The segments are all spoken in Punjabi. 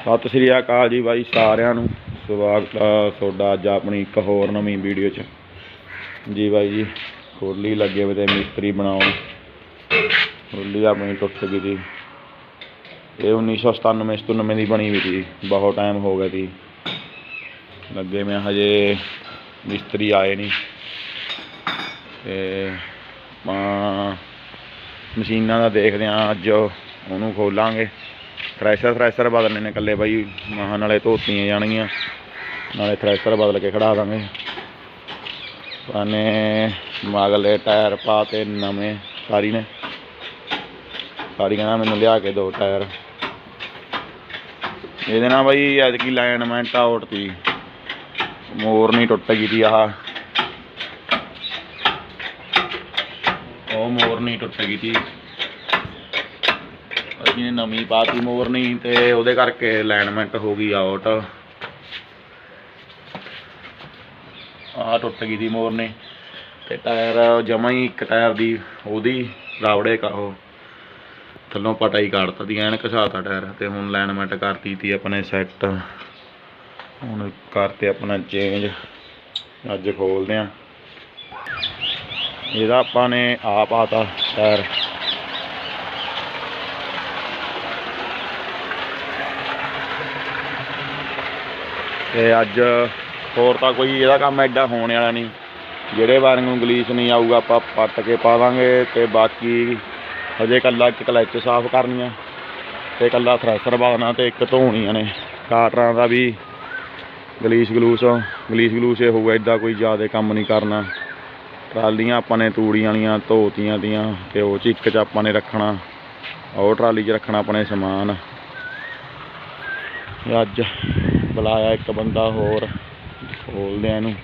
ਸਤਿ ਸ੍ਰੀ ਅਕਾਲ ਜੀ ਬਾਈ ਸਾਰਿਆਂ ਨੂੰ। ਸਵਾਗਤ ਆ ਤੁਹਾਡਾ ਅੱਜ ਆਪਣੀ ਇੱਕ ਹੋਰ ਨਵੀਂ ਵੀਡੀਓ 'ਚ। ਜੀ ਬਾਈ ਜੀ ਖੋਲੀ ਲੱਗੇ ਵੇ ਤੇ ਮਿਸਤਰੀ ਬਣਾਉਣ। ਖੋਲੀ ਆਪਣੀ ਟੁੱਟ ਗਈ ਸੀ। ਇਹ 1997 97 ਦੀ ਬਣੀ ਹੋਈ ਸੀ। ਬਹੁਤ ਟਾਈਮ ਹੋ ਗਿਆ ਸੀ। ਲੱਗੇ ਮੈਂ ਹਜੇ ਮਿਸਤਰੀ ਆਏ ਨਹੀਂ ਤੇ ਆਪਾਂ ਮਸ਼ੀਨਾਂ ਦਾ ਦੇਖਦੇ ਹਾਂ, ਅੱਜ ਉਹਨੂੰ ਖੋਲਾਂਗੇ। ਥ੍ਰੈਸ਼ਰ ਥ੍ਰੈਸ਼ਰ ਬਦਲਣੇ ਨੇ ਇਕੱਲੇ ਬਾਈ। ਮਹਾਂ ਨਾਲੇ ਧੋਤੀਆਂ ਜਾਣਗੀਆਂ। ਨਾਲੇ ਥ੍ਰੈਸ਼ਰ ਬਦਲ ਕੇ ਖੜਾ ਦਾਂਗੇ। ਪਾਨੇ ਮਗਲੇ ਟਾਇਰ ਪਾ ਤੇ ਨਵੇਂ ਸਾਰੀ ਨੇ। ਸਾਰੀ ਕਹਿੰਦਾ ਮੈਨੂੰ ਲਿਆ ਕੇ ਦੋ ਟਾਇਰ। ਇਹਦੇ ਨਾਲ ਬਾਈ ਅੱਜ ਐਤਕੀ ਅਲਾਈਨਮੈਂਟ ਆਊਟ ਤੀ। ਮੋਰ ਨਹੀਂ ਟੁੱਟ ਗਈ ਤੀ ਆਹ। ਉਹ ਮੋਰ ਨਹੀਂ ਟੁੱਟ ਗਈ ਤੀ। ਅਸੀਂ ਨੇ ਨਵੀਂ ਪਾਤੀ ਮੋਰ ਨਹੀਂ ਤੇ ਉਹਦੇ ਕਰਕੇ ਅਲਾਈਨਮੈਂਟ ਹੋ ਗਈ ਆਊਟ ਆ ਟੁੱਟ ਗਈ ਦੀ ਮੋਰ ਤੇ ਟਾਇਰ ਜਮਾ ਹੀ ਇੱਕ ਟਾਇਰ ਦੀ ਉਹਦੀ ਰਾਵੜੇ ਕਾ ਉਹ ਥੱਲੋਂ ਪਟਾਈ ਕੱਢਤਾ ਦੀ, ਐਨ ਘਸਾਤਾ ਟਾਇਰ ਤੇ ਹੁਣ ਅਲਾਈਨਮੈਂਟ ਕਰਤੀ ਤੀ ਆਪਣੇ ਸੈੱਟ ਹੁਣ ਕਰਤੇ ਆਪਣਾ ਚੇਂਜ ਅੱਜ ਖੋਲਦੇ ਆ। ਇਹਦਾ ਆਪਾਂ ਨੇ ਆਪ ਆਤਾ ਟਾਇਰ। ਤੇ ਅੱਜ ਹੋਰ ਤਾਂ ਕੋਈ ਇਹਦਾ ਕੰਮ ਐਡਾ ਹੋਣ ਵਾਲਾ ਨਹੀਂ। ਜਿਹੜੇ ਵਾਰਿੰਗ ਨੂੰ ਗਲੀਸ ਨਹੀਂ ਆਊਗਾ, ਆਪਾਂ ਪੱਟ ਕੇ ਪਾਵਾਂਗੇ ਤੇ ਬਾਕੀ ਹਜੇ ਕੱਲਾ ਇੱਕ ਸਾਫ਼ ਕਰਨੀ ਆ ਤੇ ਕੱਲਾ ਥ੍ਰੈਸ਼ਰ ਬਾਦਣਾ ਤੇ ਇੱਕ ਧੋਣੀਆਂ ਨੇ। ਕਾਟਰਾਂ ਦਾ ਵੀ ਗਲੀਸ ਗਲੂਸ ਗਲੀਸ ਗਲੂਸ ਇਹ ਹੋਊਗਾ ਐਡਾ ਕੋਈ ਜ਼ਿਆਦਾ ਕੰਮ ਨਹੀਂ ਕਰਨਾ। ਟਰਾਲੀਆਂ ਆਪਾਂ ਨੇ ਤੂੜੀਆਂ ਵਾਲੀਆਂ, ਧੋਤੀਆਂ ਦੀਆਂ ਤੇ ਉਹ ਚ ਇੱਕ ਚ ਆਪਾਂ ਨੇ ਰੱਖਣਾ। ਉਹ ਟਰਾਲੀ 'ਚ ਰੱਖਣਾ ਆਪਣੇ ਸਮਾਨ। ਅੱਜ ਬੁਲਾਇਆ ਇੱਕ ਬੰਦਾ ਹੋਰ ਖੋਲਦੇ ਆ ਇਹਨੂੰ।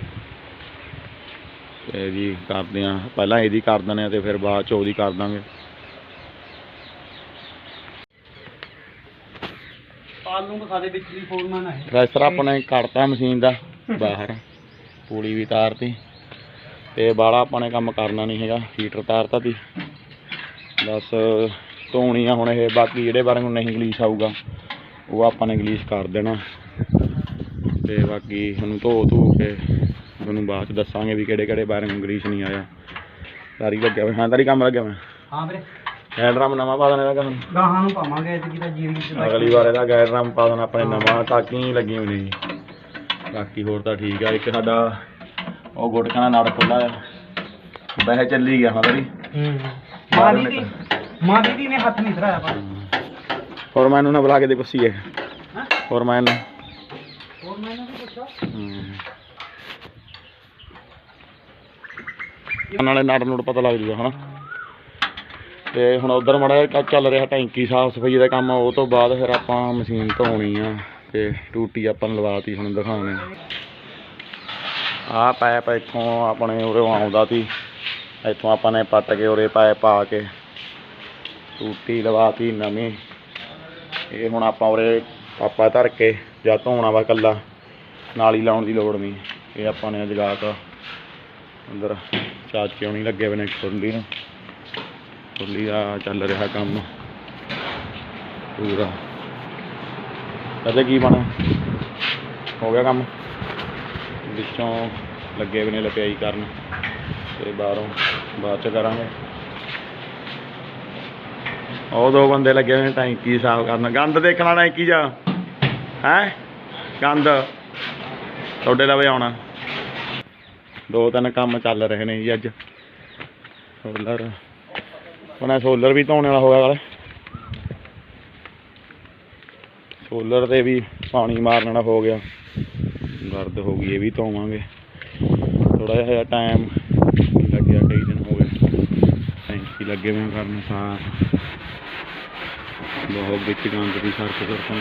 ਤੇ ਜੀ ਕਰਦੇ ਆ ਪਹਿਲਾਂ ਇਹਦੀ ਕਰ ਦਿੰਦੇ ਆ ਤੇ ਫਿਰ ਬਾਅਦ ਚ ਉਹਦੀ ਕਰ ਦਾਂਗੇ। ਪਾਲ ਨੂੰ ਸਾਡੇ ਵਿੱਚ ਵੀ ਫੋਰਮੈਨ ਹੈ ਥ੍ਰੈਸ਼ਰ ਆਪਣੇ ਕੱਢਤਾ ਮਸ਼ੀਨ ਦਾ ਬਾਹਰ ਪੂੜੀ ਵੀ ਤਾਰਤੀ। ਤੇ ਬਾਲਾ ਆਪਾਂ ਨੇ ਕੰਮ ਕਰਨਾ ਨਹੀਂ ਹੈਗਾ ਹੀਟਰ ਤਾਰਤਾ ਤੀ। ਬਸ ਧੋਣੀ ਆ ਹੁਣ ਇਹ ਬਾਕੀ ਜਿਹੜੇ ਬਾਰੇ ਨੂੰ ਨਹੀਂ ਗਲੀਸ ਆਊਗਾ ਉਹ ਆਪਾਂ ਨੇ ਗਲੀਸ ਕਰ ਦੇਣਾ। ਤੇ ਬਾਕੀ ਹੁਣ ਧੋ ਧੂ ਕੇ ਤੁਹਾਨੂੰ ਬਾਅਦ ਚ ਦੱਸਾਂਗੇ ਵੀ ਕਿਹੜੇ ਕਿਹੜੇ ਬਾਰੇ ਨੂੰ ਗਲੀਸ ਨਹੀਂ ਆਇਆ। ਤਾਰੀ ਲੱਗਿਆ ਹੋਇਆ। ਹਾਂ ਤਾਰੀ ਕੰਮ ਲੱਗਿਆ ਹੋਇਆ। ਹਾਂ ਵੀਰੇ। ਹੈਡਰਮ ਨਵਾਂ ਪਾ ਦੇਣਾ ਇਹਦਾ ਕੰਮ। ਗਾਹਾਂ ਨੂੰ ਪਾਵਾਂਗੇ ਐਤਕੀ ਤਾਂ ਜੀਰੀ ਚ ਅਗਲੀ ਵਾਰ ਇਹਦਾ ਗਾਇਡ ਰਾਮ ਪਾ ਦੇਣਾ ਆਪਣੇ ਨਵਾਂ ਟਾਕੀ ਲੱਗੀ ਨੇ ਜੀ ਬਾਕੀ ਹੋਰ ਤਾਂ ਠੀਕ ਆ। ਇੱਕ ਸਾਡਾ ਉਹ ਗੁਟਕਾਂ ਦਾ ਨੜ ਖੁੱਲਾ ਆ। ਵੈਸੇ ਚੱਲੀ ਗਿਆ ਹਾਂ ਤੇਰੀ। ਹੂੰ। ਮਾਂ ਦੀਦੀ ਮਾਂ ਦੀਦੀ ਨੇ ਹੱਥ ਨਹੀਂ ਧਰਾਇਆ ਪਰ ਹੋਰ ਮੈਨੂੰ ਨਾ ਬੁਲਾ ਕੇ ਦੇ ਕੁੱਸੀ ਹੈ ਹਾਂ? ਹੋਰ ਮੈਂ ਇਹਨੂੰ ਹੋਰ ਮੈਂ ਇਹਨਾਂ ਨੂੰ ਪੁੱਛਿਆ ਹੂੰ ਨਾਲੇ ਨੜ ਨੂੜ ਪਤਾ ਲੱਗ ਜੂਗਾ, ਹਨਾ। ਤੇ ਹੁਣ ਉਧਰ ਮੜਾ ਚੱਲ ਰਿਹਾ ਟੈਂਕੀ ਸਾਫ਼ ਸਫ਼ਾਈ ਦਾ ਕੰਮ, ਉਹ ਤੋਂ ਬਾਅਦ ਫਿਰ ਆਪਾਂ ਮਸ਼ੀਨ ਧੋਣੀ ਆ ਤੇ ਟੂਟੀ ਆਪਾਂ ਨੇ ਲਵਾਤੀ ਹੁਣ ਦਿਖਾਉਣੇ ਆਹ ਪਾਇਪ ਇੱਥੋਂ ਆਪਣੇ ਉਰੇ ਆਉਂਦਾ ਸੀ, ਇੱਥੋਂ ਆਪਾਂ ਨੇ ਪੱਟ ਕੇ ਉਰੇ ਪਾਇਪ ਪਾ ਕੇ ਟੂਟੀ ਲਵਾਤੀ ਨਵੀਂ। ਇਹ ਹੁਣ ਆਪਾਂ ਉਰੇ ਪਾਪਾ ਧਰ ਕੇ ਜਾਂ ਧੋਣਾ ਵਾ ਕੱਲਾ ਨਾਲੀ ਲਾਉਣ ਦੀ ਲੋੜ ਨਹੀਂ, ਇਹ ਆਪਾਂ ਨੇ ਜਗਾ ਅੰਦਰ ਚਾਚ ਕਿਉਂ ਨਹੀਂ ਲੱਗੇ ਬਨੇ ਖੁਰਲੀ ਨੂੰ? ਖੁਰਲੀ ਦਾ ਚੱਲ ਰਿਹਾ ਕੰਮ ਪੂਰਾ। ਕਦੇ ਕੀ ਬਣਾ? ਹੋ ਗਿਆ ਕੰਮ? ਵਿੱਚੋਂ ਲੱਗੇ ਵੀ ਨੇ ਲਪਿਆਈ ਕਰਨ ਤੇ ਬਾਹਰੋਂ, ਬਾਅਦ ਚ ਕਰਾਂਗੇ। ਉਹ ਦੋ ਬੰਦੇ ਲੱਗੇ ਹੋਏ ਨੇ ਟੈਂਕੀ ਸਾਫ਼ ਕਰਨ। ਗੰਦ ਦੇਖਣਾ ਟੈਂਕੀ ਜਾ। ਹੈ? ਗੰਦ। ਤੁਹਾਡੇ ਲਵੇ ਆਉਣਾ। ਦੋ ਤਿੰਨ ਕੰਮ ਚੱਲ ਰਹੇ ਨੇ ਜੀ ਅੱਜ। ਸੋਲਰ ਉਹਨਾਂ ਸੋਲਰ ਵੀ ਧੋਣ ਵਾਲਾ ਹੋਇਆ ਵਾਲੇ ਸੋਲਰ ਤੇ ਵੀ ਪਾਣੀ ਮਾਰਨ ਵਾਲਾ ਹੋ ਗਿਆ। ਗਰਦ ਹੋ ਗਈ, ਇਹ ਵੀ ਧੋਵਾਂਗੇ। ਥੋੜਾ ਜਿਹਾ ਟਾਈਮ ਲੱਗਿਆ, ਕਈ ਦਿਨ ਹੋ ਗਏ। ਟੈਂਕੀ ਲੱਗੇ ਹੋਏ ਕਰਨ ਸਾਰ ਬਹੁਤ ਵਿੱਚ ਗੰਦ ਦੀ ਸਰਕ ਕਰਤਾਂ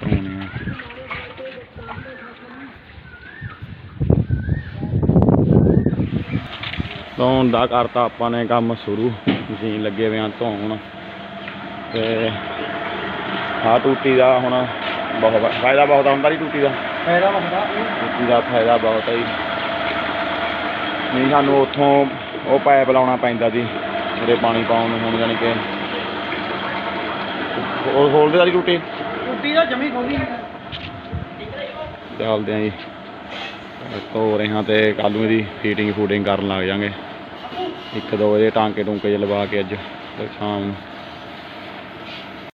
ਧੋਣੇ ਆ ਧੋਣ ਦਾ ਕਰਤਾ ਆਪਾਂ ਨੇ ਕੰਮ ਸ਼ੁਰੂ। ਮਸ਼ੀਨ ਲੱਗੇ ਹੋਏ ਆ ਧੋਣ। ਤੇ ਆਹ ਟੂਟੀ ਦਾ ਹੁਣ ਬਹੁਤ ਫਾਇਦਾ ਬਹੁਤ ਹੁੰਦਾ ਜੀ ਟੂਟੀ ਦਾ? ਫਾਇਦਾ ਵਸਦਾ ਟੂਟੀ ਦਾ ਫਾਇਦਾ ਬਹੁਤ ਹੈ ਜੀ। ਨਹੀਂ ਸਾਨੂੰ ਉੱਥੋਂ ਉਹ ਪਾਈਪ ਲਾਉਣਾ ਪੈਂਦਾ ਸੀ ਉਹਦੇ ਪਾਣੀ ਪਾਉਣ ਨੂੰ ਹੁਣ ਜਾਣੀ ਕਿ। ਹੋਰ ਖੋਲਦੇ ਸਾਰੀ ਟੂਟੀ? ਟੁੱਟੀ ਦਾ ਜਮੀ ਖੋਲੀ ਚੱਲਦੇ ਆਂ ਜੀ। ਧੋ ਰਹੇ ਹਾਂ ਤੇ ਕੱਲ ਨੂੰ ਇਹਦੀ ਫੀਟਿੰਗ ਫੂਟਿੰਗ ਕਰਨ ਲੱਗ ਜਾਾਂਗੇ। ਇੱਕ ਦੋ ਵਜੇ ਟਾਂਕੇ ਟੂੰਕੇ ਜਿਹੇ ਲਵਾ ਕੇ ਅੱਜ, ਤੇ ਸ਼ਾਮ ਨੂੰ।